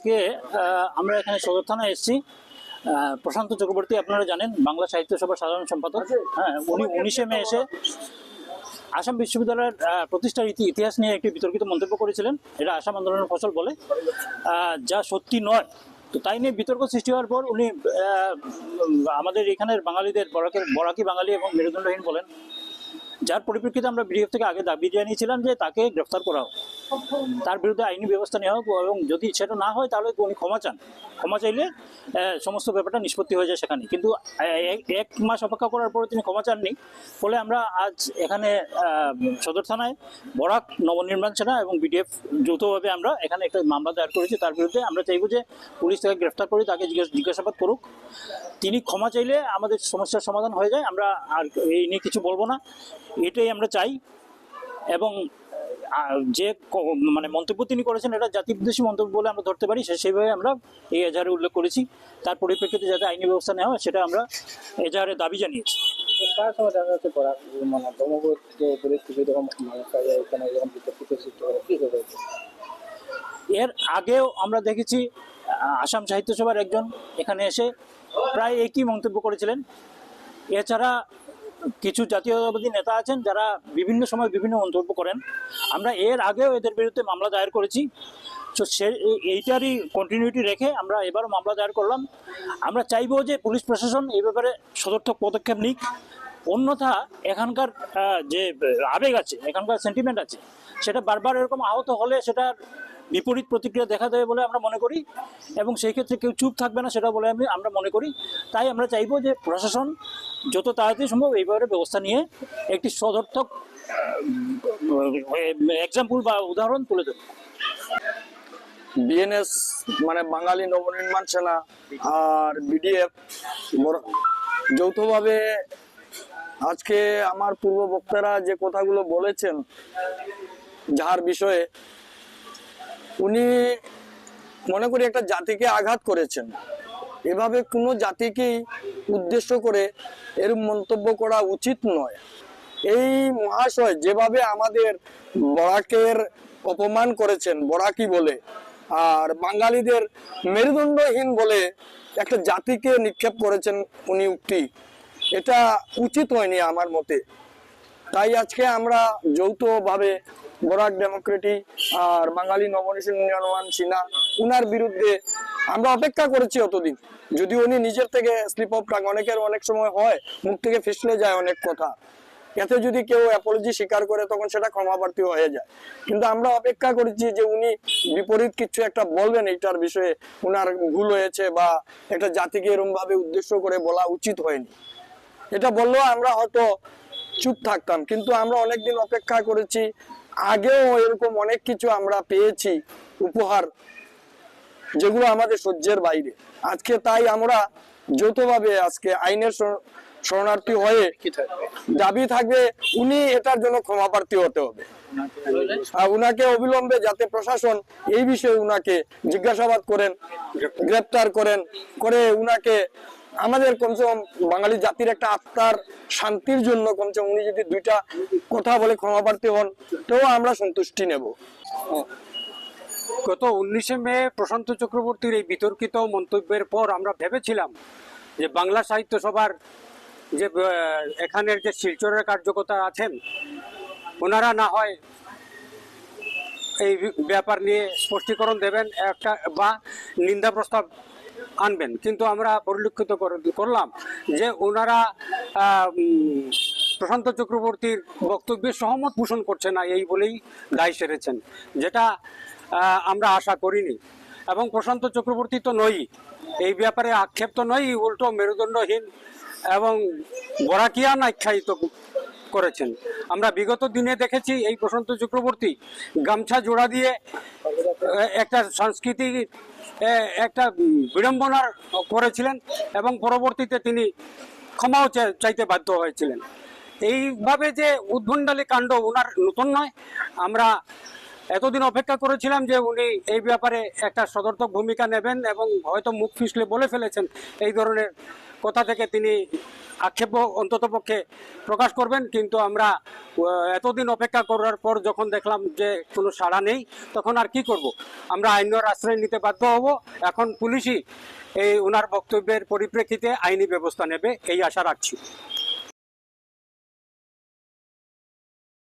আজকে আমরা এখানে সদর থানায় এসেছি। প্রশান্ত চক্রবর্তী, আপনারা জানেন, বাংলা সাহিত্য সভার সাধারণ সম্পাদক। হ্যাঁ উনি উনিশে মে এসে আসাম বিশ্ববিদ্যালয়ের প্রতিষ্ঠার ইতি- ইতিহাস নিয়ে একটি বিতর্কিত মন্তব্য করেছিলেন। এটা আসাম আন্দোলনের ফসল বলে। যা সত্যি নয়। তো তাই নিয়ে বিতর্ক সৃষ্টি হওয়ার পর উনি আমাদের এখানের বাঙালিদের, বরাকের বরাকি বাঙালি এবং মেরুদণ্ডহীন বলেন। যার পরিপ্রেক্ষিতে আমরা বিডিএফ থেকে আগে দাবি জানিয়েছিলাম যে তাকে গ্রেফতার করা হোক। তার বিরুদ্ধে আইনি ব্যবস্থা নেওয়া হোক এবং যদি সেটা না হয়, তাহলে উনি ক্ষমা চান। ক্ষমা চাইলে সমস্ত ব্যাপারটা নিষ্পত্তি হয়ে যায় সেখানে। কিন্তু এক- মাস অপেক্ষা করার পরে তিনি ক্ষমা চাননি। ফলে আমরা আজ এখানে সদর থানায় বরাক নবনির্মাণ সেনা এবং বিডিএফ যৌথভাবে আমরা এখানে একটা মামলা দায়ের করেছি। তার বিরুদ্ধে আমরা চাইব যে পুলিশ তাকে গ্রেফতার করে তাকে জিজ্ঞাসা- জিজ্ঞাসাবাদ করুক। তিনি ক্ষমা চাইলে আমাদের সমস্যার সমাধান হয়ে যায়। আমরা আর এই নিয়ে কিছু বলব না। এটাই আমরা চাই এবং যে মানে মন্তব্য তিনি করেছেন এটা জাতি বিদ্বেষী মন্তব্য বলে আমরা ধরতে পারি সেইভাবে আমরা এই এজাহারে উল্লেখ করেছি। তার পরিপ্রেক্ষিতে যাতে আইনি ব্যবস্থা নেওয়া হয় সেটা আমরা এজাহারে দাবি জানিয়েছি। কার সময় দেখা যাচ্ছে মানে ধর্মগত যে পরিস্থিতি যখন এখানে যখন বিতর্কিত সৃষ্টি করে কি হবে এর আগেও আমরা দেখেছি আসাম সাহিত্য সভার একজন এখানে এসে প্রায় একই মন্তব্য করেছিলেন। এছাড়া কিছু জাতীয়তাবাদী নেতা আছেন যারা বিভিন্ন সময় বিভিন্ন মন্তব্য করেন। আমরা এর আগেও এদের বিরুদ্ধে মামলা দায়ের করেছি। তো সে, এইটারই কন্টিনিউটি রেখে আমরা এবারও মামলা দায়ের করলাম। আমরা চাইব যে পুলিশ প্রশাসন এই ব্যাপারে সদর্থক পদক্ষেপ নিক। অন্যথা এখানকার যে আবেগ আছে, এখানকার সেন্টিমেন্ট আছে, সেটা বারবার এরকম আহত হলে সেটার বিপরীত প্রতিক্রিয়া দেখা দেবে বলে আমরা মনে করি এবং সেই ক্ষেত্রে কেউ চুপ থাকবে না সেটা বলে আমি, আমরা মনে করি। তাই আমরা চাইব যে প্রশাসন যত তাড়াতাড়ি সম্ভব এই ব্যাপারে ব্যবস্থা নিয়ে একটি সদর্থক এক্সাম্পল বা উদাহরণ তুলে দেবে বিএনএস মানে বাঙালি নবনির্মাণ সেনা আর বিডিএফ যৌথভাবে আজকে আমার পূর্ব বক্তারা যে কথাগুলো বলেছেন যার বিষয়ে উনি মনে করি একটা জাতিকে আঘাত করেছেন। এভাবে কোনো জাতিকেই উদ্দেশ্য করে এর মন্তব্য করা উচিত নয়। এই মহাশয় যেভাবে আমাদের বরাকের অপমান করেছেন, বরাকি বলে, আর বাঙালিদের মেরুদণ্ডহীন বলে একটা জাতিকে নিক্ষেপ করেছেন উনি উক্তি, এটা উচিত হয়নি আমার মতে। তাই আজকে আমরা যৌথভাবে বরাক ডেমোক্রেটিক আর বাঙালি নবনির্মাণ সিনহা, উনার বিরুদ্ধে আমরা অপেক্ষা করেছি অতদিন। যদি উনি নিজের থেকে স্লিপ অফ টাং অনেকের অনেক সময় হয়, মুখ থেকে ফিসলে যায় অনেক কথা। এতে যদি কেউ অ্যাপোলজি স্বীকার করে, তখন সেটা ক্ষমাপ্রার্থী হয়ে যায়। কিন্তু আমরা অপেক্ষা করেছি যে উনি বিপরীত কিছু একটা বলবেন, এইটার বিষয়ে উনার ভুল হয়েছে বা একটা জাতিকে এরকম ভাবে উদ্দেশ্য করে বলা উচিত হয়নি। এটা বললেও আমরা হয়তো চুপ থাকতাম, কিন্তু আমরা অনেকদিন অপেক্ষা করেছি আগেও এরকম অনেক কিছু আমরা পেয়েছি, উপহার, যেগুলো আমাদের সহ্যের বাইরে। আজকে তাই আমরা যৌথভাবে আজকে আইনের শরণার্থী হয়ে দাবি থাকবে উনি এটার জন্য ক্ষমাপ্রার্থী হতে হবে। উনাকে অবিলম্বে যাতে প্রশাসন এই বিষয়ে উনাকে জিজ্ঞাসাবাদ করেন, গ্রেপ্তার করেন, করে উনাকে আমাদের কমসে কম বাঙালি জাতির একটা আত্মার শান্তির জন্য কমসে উনি যদি দুইটা কথা বলে ক্ষমাপ্রার্থী হন তো আমরা সন্তুষ্টি নেব। গত উনিশে মে প্রশান্ত চক্রবর্তীর এই বিতর্কিত মন্তব্যের পর আমরা ভেবেছিলাম যে বাংলা সাহিত্য সভার যে এখানের যে শিলচরের কার্যকর্তা আছেন, ওনারা না হয় এই ব্যাপার নিয়ে স্পষ্টীকরণ দেবেন, একটা বা নিন্দা প্রস্তাব আনবেন। কিন্তু আমরা পরিলক্ষিত করলাম যে ওনারা প্রশান্ত চক্রবর্তীর বক্তব্যে সহমত পোষণ করছে না এই বলেই দায় সেরেছেন, যেটা আমরা আশা করিনি। এবং প্রশান্ত চক্রবর্তী তো নই এই ব্যাপারে আক্ষেপ তো নয় উল্টো মেরুদণ্ডহীন এবং বরাকিয়ান আখ্যায়িত করেছেন? আমরা বিগত দিনে দেখেছি এই প্রশান্ত চক্রবর্তী গামছা জোড়া দিয়ে একটা সাংস্কৃতিক একটা বিড়ম্বনার করেছিলেন এবং পরবর্তীতে তিনি ক্ষমাও চাইতে বাধ্য হয়েছিলেন। এইভাবে যে উদ্ভণ্ডালী কাণ্ড ওনার নতুন নয়, আমরা এতদিন অপেক্ষা করেছিলাম যে উনি এই ব্যাপারে একটা সদর্থক ভূমিকা নেবেন এবং হয়তো মুখ ফিসলে বলে ফেলেছেন এই ধরনের কথা থেকে তিনি আক্ষেপ অন্তত পক্ষে প্রকাশ করবেন। কিন্তু আমরা এতদিন অপেক্ষা করার পর যখন দেখলাম যে কোনো সাড়া নেই, তখন আর কি করব? আমরা আইনের আশ্রয় নিতে বাধ্য হব। এখন পুলিশই এই ওনার বক্তব্যের পরিপ্রেক্ষিতে আইনি ব্যবস্থা নেবে, এই আশা রাখছি।